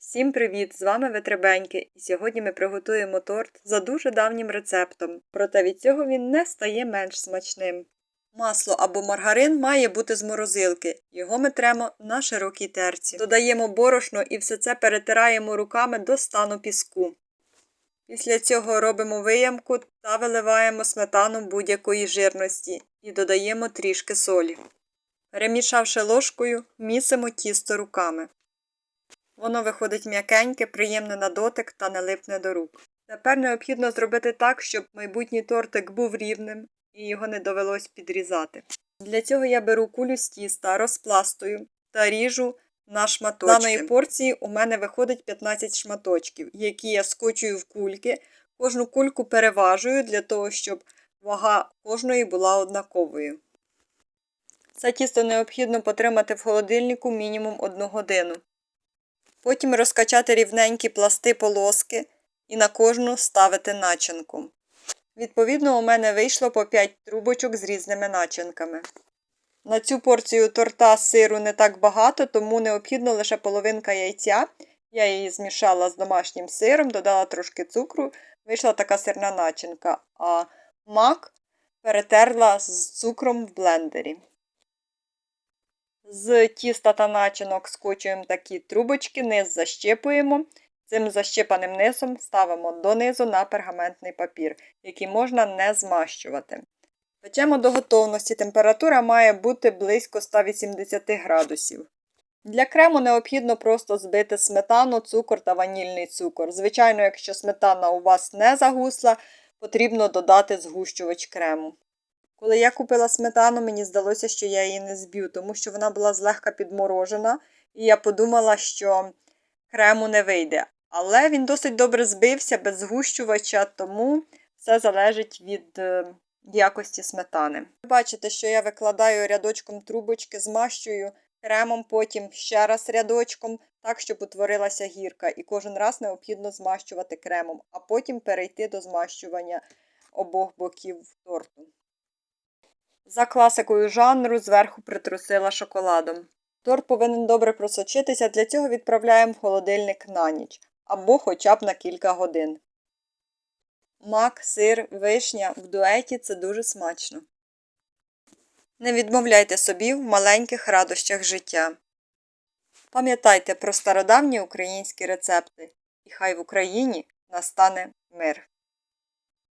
Всім привіт! З вами Ветребеньки, і сьогодні ми приготуємо торт за дуже давнім рецептом, проте від цього він не стає менш смачним. Масло або маргарин має бути з морозилки. Його ми тремо на широкій терці. Додаємо борошно і все це перетираємо руками до стану піску. Після цього робимо виямку та виливаємо сметану будь-якої жирності і додаємо трішки солі. Перемішавши ложкою, місимо тісто руками. Воно виходить м'якеньке, приємне на дотик та не липне до рук. Тепер необхідно зробити так, щоб майбутній тортик був рівним і його не довелось підрізати. Для цього я беру кулю з тіста, розпластую та ріжу на шматочки. З даної порції у мене виходить 15 шматочків, які я скочую в кульки. Кожну кульку переважую для того, щоб вага кожної була однаковою. Це тісто необхідно потримати в холодильнику мінімум 1 годину. Потім розкачати рівненькі пласти полоски і на кожну ставити начинку. Відповідно, у мене вийшло по 5 трубочок з різними начинками. На цю порцію торта сиру не так багато, тому необхідно лише половинка яйця. Я її змішала з домашнім сиром, додала трошки цукру, вийшла така сирна начинка, а мак перетерла з цукром в блендері. З тіста та начинок скочуємо такі трубочки, низ защепуємо. Цим защепаним низом ставимо донизу на пергаментний папір, який можна не змащувати. Печемо до готовності. Температура має бути близько 180 градусів. Для крему необхідно просто збити сметану, цукор та ванільний цукор. Звичайно, якщо сметана у вас не загусла, потрібно додати згущувач крему. Коли я купила сметану, мені здалося, що я її не зб'ю, тому що вона була злегка підморожена, і я подумала, що крему не вийде. Але він досить добре збився без згущувача, тому все залежить від е, якості сметани. Ви Бачите, що я викладаю рядочком трубочки, змащую кремом, потім ще раз рядочком, так, щоб утворилася гірка. І кожен раз необхідно змащувати кремом, а потім перейти до змащування обох боків торту. За класикою жанру зверху притрусила шоколадом. Торт повинен добре просочитися, для цього відправляємо в холодильник на ніч або хоча б на кілька годин. Мак, сир, вишня в дуеті це дуже смачно. Не відмовляйте собі в маленьких радощах життя. Пам'ятайте про стародавні українські рецепти, і хай в Україні настане мир.